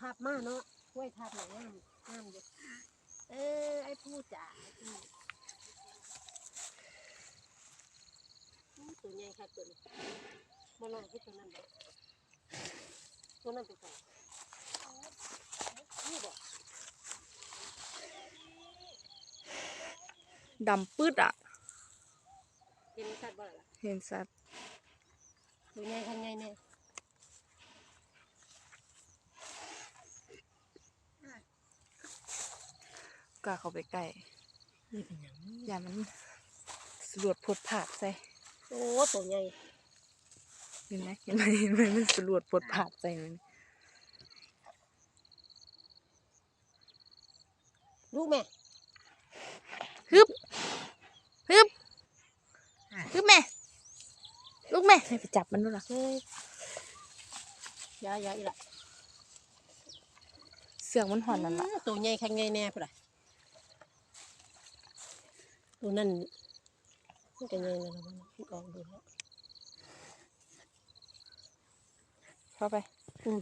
ทับมาเนาะกล้วยทับหน่อยงามงามอยู่เออ ไอ้ผู้จ๋าอืมอู้ตัวใหญ่ค่ะตัวนี้บ่น้อยคือตัวนั้นบ่ตัวนั้นเป็นไงนี่บ่ดำปืดอะ เห็นชัดบ่ล่ะเห็นสัตว์ตัวใหญ่คันใหญ่เนี่ย กล้าเข้าไปใกล้นี่เป็นหยังอย่ามันสรวดพดผาดใส่โอ้ตัวใหญ่เห็นไหมเห็นไหมเห็นไหมมันสรวดพดผาดใส่มันลูกแม่ฮึบฮึบฮึบแม่ ลูกแม่ให้ไปจับมันด้วยล่ะเฮ้ยยายาอีละเสือกมันหอนนั่นล่ะอืมตัวใหญ่คันใหญ่แน่พุ่นล่ะ ตัวนั้นมันก็ใหญ่แล้วนะมันออกดูแล้วเข้าไป อืม